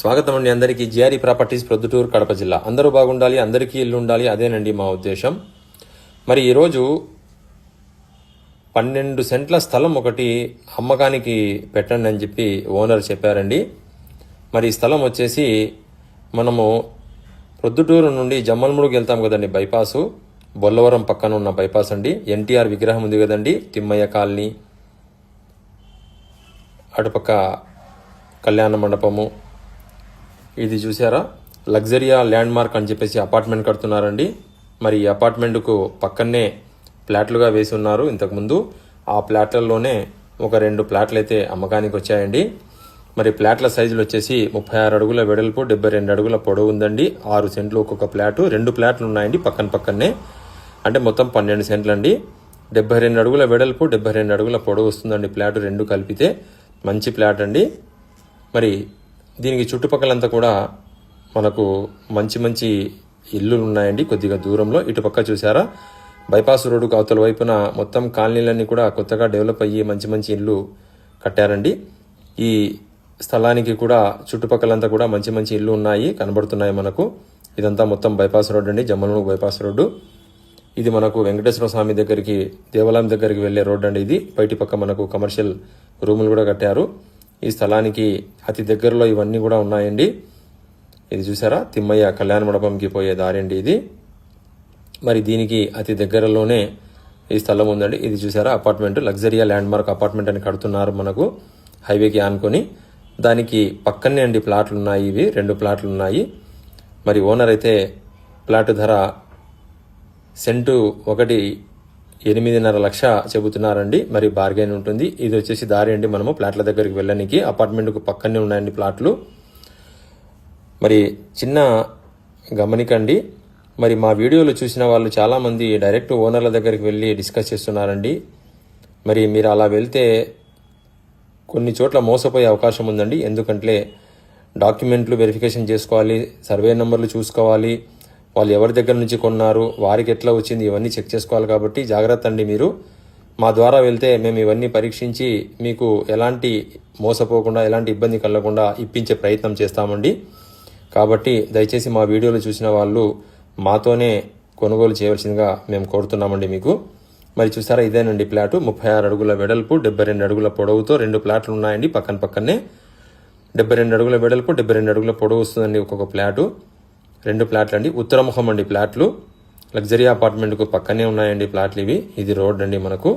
స్వాగతం అండి అందరికీ. జిఆర్ఈ ప్రాపర్టీస్ ప్రొద్దుటూరు కడప జిల్లా. అందరూ బాగుండాలి అందరికీ ఇల్లు ఉండాలి అదేనండి మా ఉద్దేశం. మరి ఈరోజు పన్నెండు సెంట్ల స్థలం ఒకటి అమ్మకానికి పెట్టండి అని చెప్పి ఓనర్ చెప్పారండి. మరి ఈ స్థలం వచ్చేసి మనము ప్రొద్దుటూరు నుండి జమ్మలమూడుకు వెళ్తాం కదండి బైపాసు. బొల్లవరం పక్కన ఉన్న బైపాస్ అండి. ఎన్టీఆర్ విగ్రహం ఉంది కదండి. తిమ్మయ్య కాలనీ. అటుపక్క కళ్యాణ మండపము. ఇది చూసారా లగ్జరియా ల్యాండ్ మార్క్ అని చెప్పేసి అపార్ట్మెంట్ కడుతున్నారండి. మరి ఈ అపార్ట్మెంట్కు పక్కనే ప్లాట్లుగా వేసి ఉన్నారు ఇంతకుముందు. ఆ ప్లాట్లలోనే ఒక రెండు ప్లాట్లు అయితే అమ్మకానికి వచ్చాయండి మరి ప్లాట్ల సైజులు వచ్చేసి ముప్పై ఆరు అడుగుల వెడల్పు డెబ్బై రెండు అడుగుల పొడవు ఉందండి. ఆరు సెంట్లు ఒక్కొక్క ప్లాటు రెండు ప్లాట్లు ఉన్నాయండి పక్కన పక్కనే. అంటే మొత్తం పన్నెండు సెంట్లు అండి డెబ్బై రెండు అడుగుల వెడల్పు డెబ్బై రెండు అడుగుల పొడవు వస్తుందండి ప్లాట్ రెండు కలిపితే. మంచి ప్లాట్ అండి మరి దీనికి చుట్టుపక్కలంతా కూడా మనకు మంచి మంచి ఇల్లులు ఉన్నాయండి కొద్దిగా దూరంలో. ఇటుపక్క చూసారా? బైపాస్ రోడ్డుకు అవతల వైపున మొత్తం కాలనీలన్నీ కూడా కొత్తగా డెవలప్ అయ్యి మంచి మంచి ఇల్లు కట్టారండి. ఈ స్థలానికి కూడా చుట్టుపక్కలంతా కూడా మంచి మంచి ఇల్లు ఉన్నాయి కనబడుతున్నాయి మనకు. ఇదంతా మొత్తం బైపాస్ రోడ్ అండి జమ్మలూరు బైపాస్ రోడ్డు. ఇది మనకు వెంకటేశ్వర స్వామి దగ్గరికి దేవాలయం దగ్గరికి వెళ్ళే రోడ్ అండి ఇది. బయటి పక్క మనకు కమర్షియల్ రూములు కూడా కట్టారు. ఈ స్థలానికి అతి దగ్గరలో ఇవన్నీ కూడా ఉన్నాయండి. ఇది చూసారా? తిమ్మయ్య కళ్యాణ మండపంకి పోయే దారి అండి ఇది. మరి దీనికి అతి దగ్గరలోనే ఈ స్థలం ఉందండి. ఇది చూసారా? అపార్ట్మెంట్ లగ్జరియా ల్యాండ్ మార్క్ అపార్ట్మెంట్ అని కడుతున్నారు మనకు. హైవేకి ఆనుకొని దానికి పక్కనే అండి ప్లాట్లు ఉన్నాయి ఇవి. రెండు ప్లాట్లు ఉన్నాయి. మరి ఓనర్ అయితే ప్లాట్ ధర సెంటు ఒకటి ఎనిమిదిన్నర లక్ష చెబుతున్నారండి. మరి బార్గెన్ ఉంటుంది. ఇది వచ్చేసి దారి అండి మనము. ప్లాట్ల దగ్గరికి వెళ్ళడానికి అపార్ట్మెంట్కు పక్కనే ఉన్నాయండి ప్లాట్లు మరి చిన్న గమనికండి. మరి మా వీడియోలు చూసిన వాళ్ళు చాలామంది డైరెక్ట్ ఓనర్ల దగ్గరికి వెళ్ళి డిస్కస్ చేస్తున్నారండి. మరి మీరు అలా వెళ్తే కొన్ని చోట్ల మోసపోయే అవకాశం ఉందండి. ఎందుకంటే డాక్యుమెంట్లు వెరిఫికేషన్ చేసుకోవాలి సర్వే నెంబర్లు చూసుకోవాలి. వాళ్ళు ఎవరి దగ్గర నుంచి కొన్నారు వారికి ఎట్లా వచ్చింది ఇవన్నీ చెక్ చేసుకోవాలి కాబట్టి జాగ్రత్త అండి మీరు. మా ద్వారా వెళ్తే మేము ఇవన్నీ పరీక్షించి మీకు ఎలాంటి మోసపోకుండా ఎలాంటి ఇబ్బంది కలగకుండా ఇప్పించే ప్రయత్నం చేస్తామండి. కాబట్టి దయచేసి మా వీడియోలు చూసిన వాళ్ళు మాతోనే కొనుగోలు చేయవలసిందిగా మేము కోరుతున్నామండి మీకు. మరి చూసారా ఇదేనండి ప్లాటు. ముప్పై ఆరు అడుగుల వెడల్పు డెబ్బై రెండు అడుగుల పొడవుతో రెండు ప్లాట్లు ఉన్నాయండి పక్కన పక్కనే. డెబ్బై రెండు అడుగుల వెడల్పు డెబ్బై రెండు అడుగుల పొడవు వస్తుందండి ఒక్కొక్క ప్లాటు. రెండు ప్లాట్లు అండి. ఉత్తరముఖం అండి ప్లాట్లు. లగ్జరీ అపార్ట్మెంట్కు పక్కనే ఉన్నాయండి ప్లాట్లు ఇవి. ఇది రోడ్ అండి మనకు.